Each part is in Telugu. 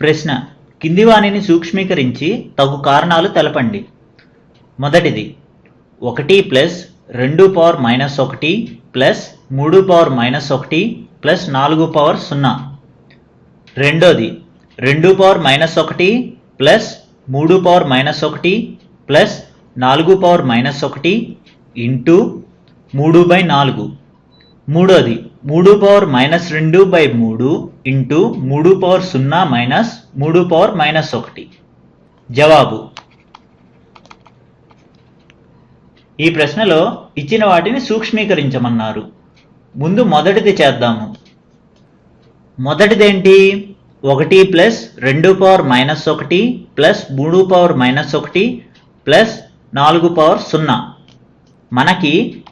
ప్రశ్న. కింది వాణిని సూక్ష్మీకరించి తగు కారణాలు తెలపండి. మొదటిది ఒకటి ప్లస్ రెండు పవర్ మైనస్ ఒకటి ప్లస్ మూడు పవర్ మైనస్ ఒకటి ప్లస్ నాలుగు పవర్ సున్నా. రెండోది రెండు పవర్ మైనస్ ఒకటి ప్లస్ మూడు పవర్ మైనస్ ఒకటి ప్లస్ నాలుగు పవర్ మైనస్ ఒకటి ఇంటూ మూడు బై నాలుగు. మూడోది మూడు పవర్ మైనస్ రెండు బై మూడు ఇంటూ మూడు పవర్ సున్నా మైనస్ మూడు పవర్ మైనస్ ఒకటి. జవాబు. ఈ ప్రశ్నలో ఇచ్చిన వాటిని సూక్ష్మీకరించమన్నారు. ముందు మొదటిది చేద్దాము. మొదటిదేంటి? ఒకటి ప్లస్ రెండు పవర్ మైనస్ ఒకటి ప్లస్ మూడు పవర్ మైనస్ ఒకటి ప్లస్ నాలుగు పవర్ సున్నా. మనకి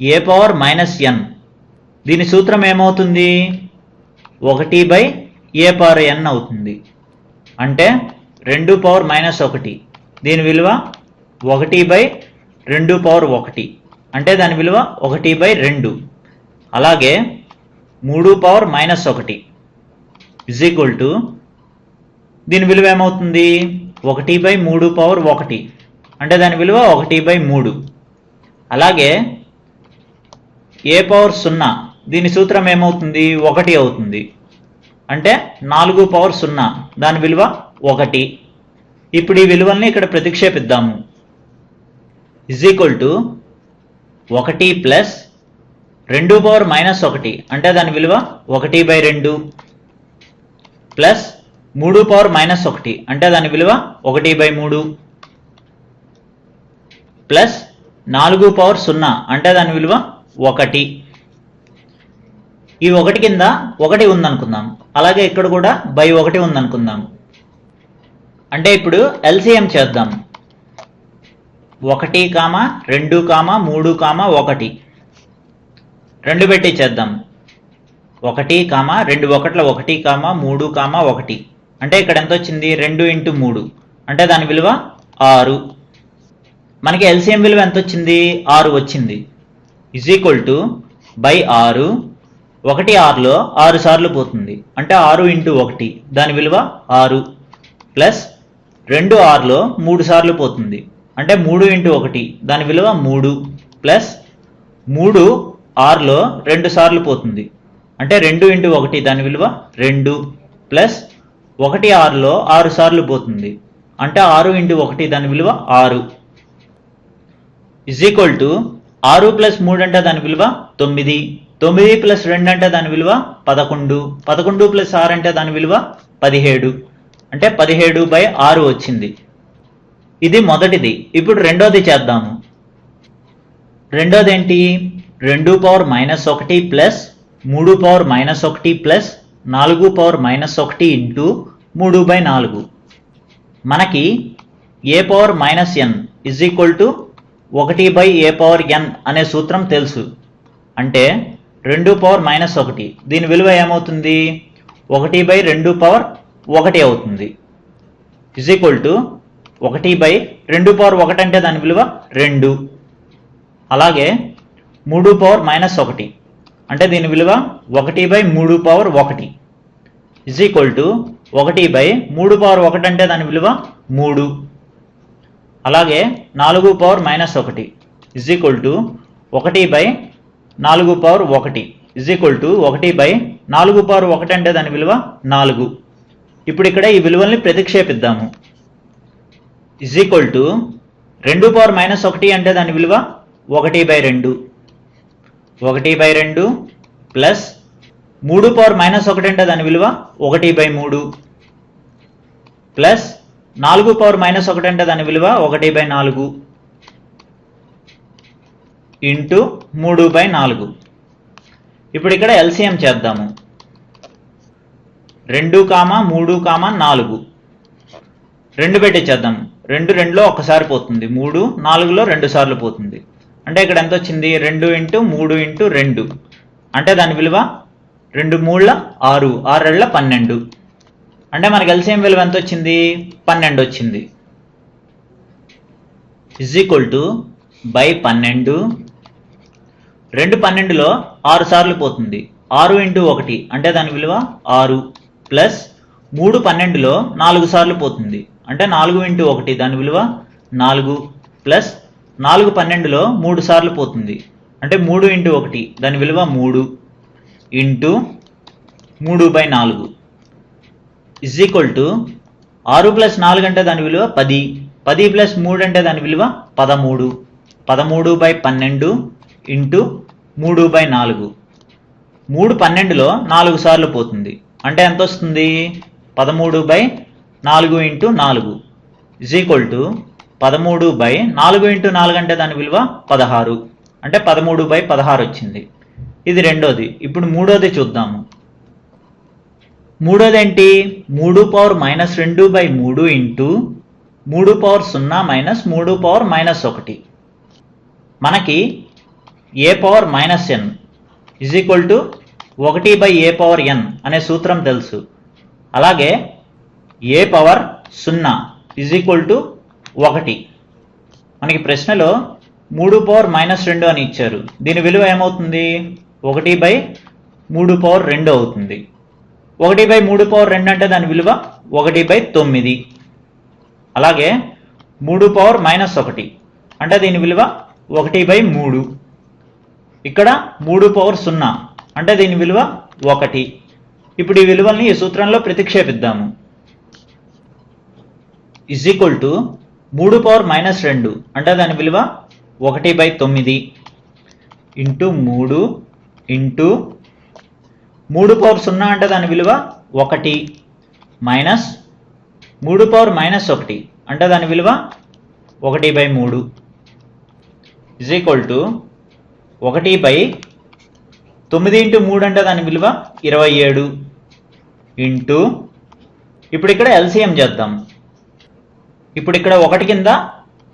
ఏ పవర్ మైనస్ ఎన్? దీని సూత్రం ఏమవుతుంది? ఒకటి బై ఏ పవర్ ఎన్ అవుతుంది. అంటే రెండు పవర్ మైనస్ ఒకటి. దీని విలువ ఒకటి బై రెండు పవర్ ఒకటి. అంటే దాని విలువ ఒకటి బై రెండు. అలాగే మూడు పవర్ మైనస్ ఒకటి. ఇజ్ ఈక్వల్ టు దీని విలువ ఏమవుతుంది? ఒకటి బై మూడు పవర్ ఒకటి. అంటే దాని విలువ ఒకటి బై మూడు. అలాగే ఏ పవర్ సున్నా దీని సూత్రం ఏమవుతుంది? ఒకటి అవుతుంది. అంటే నాలుగు పవర్ సున్నా. దాని విలువ ఒకటి. ఇప్పుడు ఈ విలువల్ని ఇక్కడ ప్రతిక్షేపిద్దాము. ఇజ్ ఈక్వల్ టు ఒకటి ప్లస్ రెండు పవర్ మైనస్ ఒకటి. అంటే దాని విలువ ఒకటి బై రెండు ప్లస్ మూడు పవర్ మైనస్ ఒకటి. అంటే దాని విలువ ఒకటి బై మూడు ప్లస్ నాలుగు పవర్ సున్నా. అంటే దాని విలువ ఒకటి. ఈ ఒకటి కింద ఒకటి ఉందనుకుందాం. అలాగే ఇక్కడ కూడా బై ఒకటి ఉందనుకుందాం. అంటే ఇప్పుడు ఎల్సిఎం చేద్దాం. ఒకటి కామ రెండు కామ మూడు కామ ఒకటి. రెండు పెట్టి చేద్దాం. ఒకటి కామ రెండు ఒకట్ల ఒకటి కామ మూడు కామ ఒకటి. అంటే ఇక్కడ ఎంత వచ్చింది? రెండు ఇంటూ మూడు. అంటే దాని విలువ ఆరు. మనకి ఎల్సిఎం విలువ ఎంత వచ్చింది? ఆరు వచ్చింది. ఇజ్ ఈక్వల్ టు బై ఆరు ఒకటి ఆరులో ఆరు సార్లు పోతుంది. అంటే ఆరు ఇంటూ ఒకటి. దాని విలువ ఆరు. ప్లస్ రెండు ఆరులో మూడు సార్లు పోతుంది. అంటే మూడు ఇంటూ ఒకటి. దాని విలువ మూడు. ప్లస్ మూడు ఆరులో రెండు సార్లు పోతుంది. అంటే రెండు ఇంటూ ఒకటి దాని విలువ రెండు. ప్లస్ ఒకటి ఆరులో ఆరు సార్లు పోతుంది. అంటే ఆరు ఇంటూ ఒకటి దాని విలువ ఆరు. ఇజ్ ఈక్వల్ టు ఆరు ప్లస్ మూడు అంటే దాని విలువ తొమ్మిది. తొమ్మిది ప్లస్ రెండు అంటే దాని విలువ పదకొండు. పదకొండు ప్లస్ ఆరు అంటే దాని విలువ పదిహేడు. అంటే పదిహేడు బై ఆరు వచ్చింది. ఇది మొదటిది. ఇప్పుడు రెండోది చేద్దాము. రెండోది ఏంటి? రెండు పవర్ మైనస్ ఒకటి ప్లస్ మూడు పవర్ మైనస్ ఒకటి ప్లస్ నాలుగు పవర్ మైనస్ ఒకటి ఇంటూ మూడు బై నాలుగు. మనకి a power minus n is equal to ఒకటి బై ఏ పవర్ ఎన్ అనే సూత్రం తెలుసు. అంటే రెండు పవర్ మైనస్ ఒకటి. దీని విలువ ఏమవుతుంది? ఒకటి బై రెండు పవర్ ఒకటి అవుతుంది. ఇజ్ ఈక్వల్ టు ఒకటి బై రెండు పవర్ ఒకటి అంటే దాని విలువ రెండు. అలాగే మూడు పవర్ మైనస్ ఒకటి అంటే దీని విలువ ఒకటి బై మూడు పవర్ ఒకటి. ఇజ్ ఈక్వల్ టు ఒకటి బై మూడు పవర్ ఒకటి అంటే దాని విలువ మూడు. అలాగే నాలుగు పవర్ మైనస్ ఒకటి. ఇజ్ ఈక్వల్ టు ఒకటి బై నాలుగు పవర్ ఒకటి. ఇజ్ ఈక్వల్ టు ఒకటి బై నాలుగు పవర్ ఒకటి అంటే దాని విలువ నాలుగు. ఇప్పుడు ఇక్కడ ఈ విలువల్ని ప్రతిక్షేపిద్దాము. ఇజ్ ఈక్వల్ టు రెండు పవర్ మైనస్ ఒకటి అంటే దాని విలువ ఒకటి బై రెండు. ఒకటి బై రెండు ప్లస్ మూడు పవర్ మైనస్ ఒకటి అంటే దాని విలువ ఒకటి బై మూడు. ప్లస్ నాలుగు పవర్ మైనస్ ఒకటి అంటే దాని విలువ ఒకటి బై నాలుగు. ఇంటూ మూడు బై నాలుగు. ఇప్పుడు ఇక్కడ ఎల్సిఎం చేద్దాము. రెండు కామ మూడు కామ నాలుగు. రెండు పెట్టించేద్దాం రెండు రెండులో ఒకసారి పోతుంది. మూడు నాలుగులో రెండు సార్లు పోతుంది. అంటే ఇక్కడ ఎంత వచ్చింది? రెండు ఇంటూ మూడు ఇంటూ రెండు. అంటే దాని విలువ రెండు మూడుల ఆరు ఆరు రెళ్ళ పన్నెండు. అంటే మనకి ఎల్సిఎం విలువ ఎంత వచ్చింది? పన్నెండు వచ్చింది. ఇజ్ ఈక్వల్ టు బై పన్నెండు రెండు పన్నెండులో ఆరు సార్లు పోతుంది. ఆరు ఇంటూ ఒకటి అంటే దాని విలువ ఆరు ప్లస్ మూడు పన్నెండులో నాలుగు సార్లు పోతుంది. అంటే నాలుగు ఇంటూ ఒకటి దాని విలువ నాలుగు ప్లస్ నాలుగు పన్నెండులో మూడు సార్లు పోతుంది. అంటే మూడు ఇంటూ ఒకటి దాని విలువ మూడు ఇంటూ మూడు బై నాలుగు ఇజ్ ఈక్వల్ టు ఆరు ప్లస్ నాలుగు అంటే దాని విలువ పది. పది ప్లస్ మూడు అంటే దాని విలువ పదమూడు. పదమూడు బై పన్నెండు ఇంటూ మూడు బై నాలుగు. మూడు పన్నెండులో నాలుగు సార్లు పోతుంది. అంటే ఎంత వస్తుంది? పదమూడు బై నాలుగు ఇంటూ నాలుగు. ఇజ్ ఈక్వల్ టు పదమూడు బై నాలుగు ఇంటూ నాలుగు అంటే దాని విలువ పదహారు. అంటే పదమూడు బై పదహారు వచ్చింది. ఇది రెండోది. ఇప్పుడు మూడోది చూద్దాము. మూడోది ఏంటి? మూడు పవర్ మైనస్ రెండు బై మూడు ఇంటూ మూడు పవర్ సున్నా మైనస్ మూడు పవర్ మైనస్ ఒకటి. మనకి a power minus n? Is equal to ఒకటి బై ఏ పవర్ ఎన్ అనే సూత్రం తెలుసు. అలాగే ఏ పవర్ సున్నా? ఇజ్ ఈక్వల్ టు ఒకటి. మనకి ప్రశ్నలో మూడు పవర్ మైనస్ రెండు అని ఇచ్చారు. దీని విలువ ఏమవుతుంది? ఒకటి బై మూడు పవర్ రెండు అవుతుంది. ఒకటి బై మూడు పవర్ రెండు అంటే దాని విలువ ఒకటి బై తొమ్మిది. అలాగే మూడు పవర్ మైనస్ ఒకటి. అంటే దీని విలువ ఒకటి బై మూడు. ఇక్కడ మూడు పవర్ సున్నా. అంటే దీని విలువ ఒకటి. ఇప్పుడు ఈ విలువల్ని ఈ సూత్రంలో ప్రతిక్షేపిద్దాము. ఇజ్ ఈక్వల్ టు మూడు పవర్ మైనస్ రెండు. అంటే దాని విలువ ఒకటి బై తొమ్మిది ఇంటూ మూడు ఇంటూ మూడు పవర్ సున్నా అంటే దాని విలువ ఒకటి మైనస్ మూడు పవర్ మైనస్ ఒకటి. అంటే దాని విలువ ఒకటి బై మూడు. ఇజ్ ఈక్వల్ టు ఒకటి బై తొమ్మిది ఇంటూ మూడు అంటే దాని విలువ ఇరవై ఏడు ఇంటూ ఇప్పుడు ఇక్కడ ఎల్సిఎం చేద్దాం. ఇప్పుడు ఇక్కడ ఒకటి కింద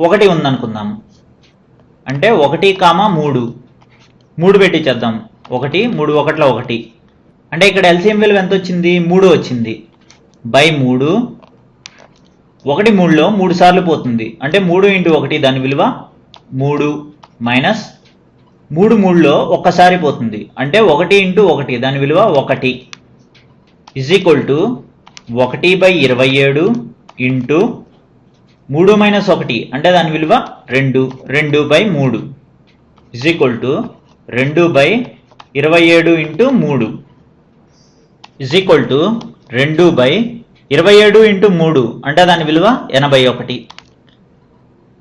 ఒకటి ఉందనుకుందాం. అంటే ఒకటి కామా మూడు. మూడు పెట్టి చేద్దాం. ఒకటి మూడు ఒకటిలో ఒకటి. అంటే ఇక్కడ ఎల్సిఎం విలువ ఎంత వచ్చింది? మూడు వచ్చింది. బై మూడు. ఒకటి మూడులో మూడు సార్లు పోతుంది. అంటే మూడు ఇంటూ ఒకటి దాని విలువ మూడు మైనస్ మూడు మూడులో ఒక్కసారి పోతుంది. అంటే ఒకటి ఇంటూ ఒకటి దాని విలువ ఒకటి. ఇజ్ ఈక్వల్ టు ఒకటి బై ఇరవై ఏడు ఇంటూ మూడు మైనస్ ఒకటి అంటే దాని విలువ రెండు రెండు బై మూడు. ఇజ్ ఈక్వల్ టు రెండు బై ఇరవై ఏడు ఇంటూ మూడు. ఇజ్ ఈక్వల్ టు రెండు బై ఇరవై ఏడు ఇంటూ మూడు అంటే దాని విలువ ఎనభై ఒకటి.